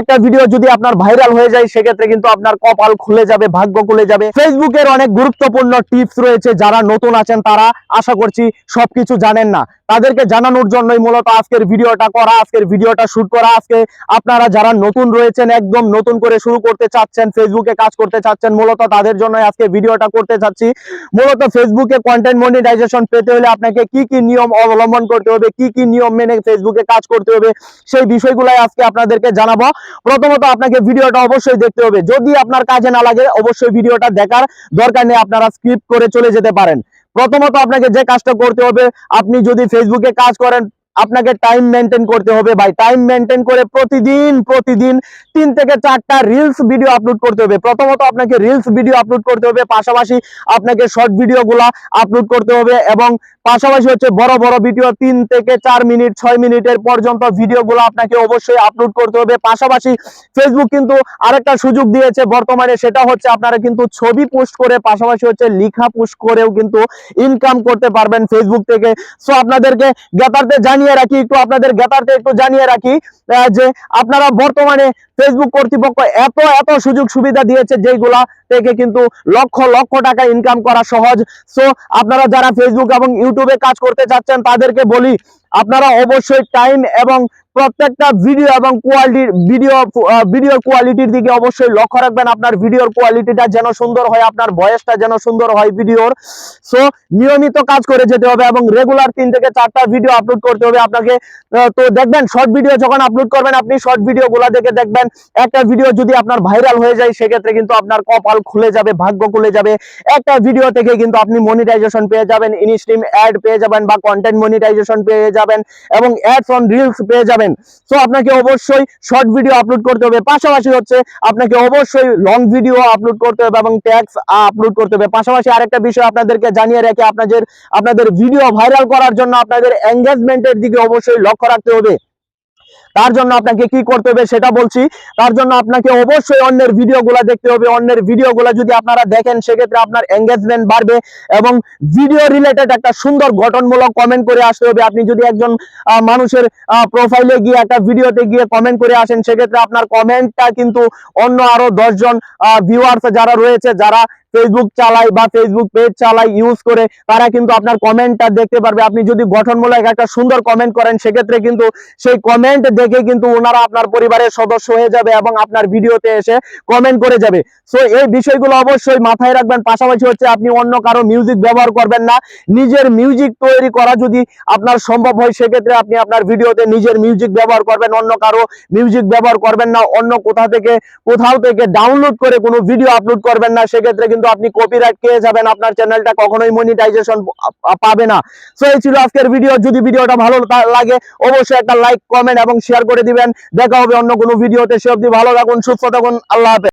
একটা ভিডিও যদি আপনার ভাইরাল হয়ে যায়, সেক্ষেত্রে কিন্তু আপনার কপাল খুলে যাবে, ভাগ্য খুলে যাবে। ফেসবুকের অনেক গুরুত্বপূর্ণ টিপস রয়েছে, যারা নতুন আছেন তারা আশা করছি সবকিছু জানেন না। তাদেরকে জানানোর জন্যই মূলত আজকের ভিডিওটা করা, আজকের ভিডিওটা শুট করা। আজকে আপনারা যারা নতুন রয়েছেন, একদম নতুন করে শুরু করতে চাচ্ছেন ফেসবুকে কাজ করতে চাচ্ছেন, মূলত তাদের জন্য আজকে ভিডিওটা করতে চাচ্ছি। মূলত ফেসবুকে কন্টেন্ট মনিটাইজেশন পেতে হলে আপনাকে কি কি নিয়ম অবলম্বন করতে হবে, কি কি নিয়ম মেনে ফেসবুকে কাজ করতে হবে, সেই বিষয়গুলাই আজকে আপনাদেরকে জানাব। প্রথমত আপনাকে ভিডিওটা অবশ্যই দেখতে হবে। যদি আপনার কাজে না লাগে, অবশ্যই ভিডিওটা দেখার দরকার নেই, আপনারা স্কিপ করে চলে যেতে পারেন। প্রথমত আপনাকে যে কাজটা করতে হবে, আপনি যদি ফেসবুকে কাজ করেন আপনাকে টাইম মেনটেন করতে হবে ভাই। টাইম মেনটেন করে প্রতিদিন প্রতিদিন তিন থেকে চারটা রিলস ভিডিও আপলোড করতে হবে। প্রথমত আপনাকে রিলস ভিডিও আপলোড করতে হবে, পাশাপাশি আপনাকে শর্ট ভিডিও গুলা আপলোড করতে হবে এবং পাশাপাশি হচ্ছে বড় বড় ভিডিও তিন থেকে চার মিনিট, ছয় মিনিটের পর্যন্ত ভিডিওগুলো আপনাকে অবশ্যই আপলোড করতে হবে। পাশাপাশি ফেসবুক কিন্তু আরেকটা সুযোগ দিয়েছে বর্তমানে, সেটা হচ্ছে আপনারা কিন্তু ছবি পোস্ট করে, পাশাপাশি হচ্ছে লিখা পোস্ট করেও কিন্তু ইনকাম করতে পারবেন ফেসবুক থেকে। সো আপনাদেরকে জ্ঞাতার্থে জানিয়ে রাখি, একটু আপনাদের জ্ঞাতার্থে একটু জানিয়ে রাখি যে আপনারা বর্তমানে ফেসবুক কর্তৃপক্ষ এত এত সুযোগ সুবিধা দিয়েছে যেগুলা থেকে কিন্তু লক্ষ লক্ষ টাকা ইনকাম করা সহজ। সো আপনারা যারা ফেসবুক এবং ইউটিউবে কাজ করতে চাচ্ছেন, তাদেরকে বলি, আপনারা অবশ্যই টাইম এবং প্রত্যেকটা ভিডিও এবং কোয়ালিটির ভিডিও ভিডিওর কোয়ালিটির দিকে অবশ্যই লক্ষ্য রাখবেন। আপনার ভিডিওর কোয়ালিটিটা যেন সুন্দর হয়, আপনার ভয়েসটা যেন সুন্দর হয় ভিডিওর সো নিয়মিত কাজ করে যেতে হবে এবং রেগুলার তিন থেকে চারটা ভিডিও আপলোড করতে হবে আপনাকে। তো দেখবেন শর্ট ভিডিও যখন আপলোড করবেন, আপনি শর্ট ভিডিও গুলা দেখে দেখবেন, একটা ভিডিও যদি আপনার ভাইরাল হয়ে যায়, সেক্ষেত্রে কিন্তু আপনার কপাল খুলে যাবে, ভাগ্য খুলে যাবে। একটা ভিডিও থেকে কিন্তু আপনি মনিটাইজেশন পেয়ে যাবেন ইনস্ট্রিম অ্যাড পেয়ে যাবেন বা কন্টেন্ট মনিটাইজেশন পেয়ে যাবেন এবং অ্যাডস অন রিলস পেয়ে যাবেন। সো আপনাকে অবশ্যই শর্ট ভিডিও আপলোড করতে হবে। পাশাপাশি হচ্ছে, আপনাকে অবশ্যই লং ভিডিও আপলোড করতে হবে এবং ট্যাক্স আপলোড করতে হবে। পাশাপাশি আরেকটা বিষয় আপনাদেরকে জানিয়ে রাখি, আপনাদের আপনাদের ভিডিও ভাইরাল করার জন্য আপনাদের এঙ্গেজমেন্টের দিকে অবশ্যই লক্ষ্য রাখতে হবে। তার জন্য আপনাকে কি করতে হবে সেটা বলছি। তার জন্য আপনাকে অবশ্যই অন্যের ভিডিওগুলো দেখতে হবে। অন্যের ভিডিওগুলো যদি আপনারা দেখেন, সেক্ষেত্রে আপনার এঙ্গেজমেন্ট বাড়বে এবং ভিডিও রিলেটেড একটা সুন্দর গঠনমূলক কমেন্ট করে আসতে হবে। আপনি যদি একজন মানুষের প্রোফাইলে গিয়ে একটা ভিডিওতে গিয়ে কমেন্ট করে আসেন, সেক্ষেত্রে আপনার কমেন্টটা কিন্তু অন্য আরও দশজন ভিউয়ার্স যারা রয়েছে, যারা ফেসবুক চালায় বা ফেসবুক পেজ চালায় ইউজ করে তারা কিন্তু আপনার কমেন্টটা দেখতে পারবে। আপনি যদি গঠনমূলক একটা সুন্দর কমেন্ট করেন, সেক্ষেত্রে কিন্তু সেই কমেন্ট দেখে কিন্তু ওনারা আপনার পরিবারের সদস্য হয়ে যাবে এবং আপনার ভিডিওতে এসে কমেন্ট করে যাবে। সো এই বিষয়গুলো অবশ্যই মাথায় রাখবেন। পাশাপাশি হচ্ছে আপনি অন্য কারও মিউজিক ব্যবহার করবেন না। নিজের মিউজিক তৈরি করা যদি আপনার সম্ভব হয়, সেক্ষেত্রে আপনি আপনার ভিডিওতে নিজের মিউজিক ব্যবহার করবেন। অন্য কারও মিউজিক ব্যবহার করবেন না। অন্য কোথা থেকে, কোথাও থেকে ডাউনলোড করে কোনো ভিডিও আপলোড করবেন না। সেক্ষেত্রে কিন্তু আপনি কপিরাইট পেয়ে যাবেন, আপনার চ্যানেলটা কখনোই মনিটাইজেশন পাবে না। সো এই ছিল আজকের ভিডিও যদি ভিডিওটা ভালো লাগে, অবশ্যই একটা লাইক কমেন্ট এবং শেয়ার করে দিবেন। দেখা হবে অন্য কোনো ভিডিওতে সে অবধি ভালো থাকুন, সুস্থ থাকুন, আল্লাহ হাফেজ।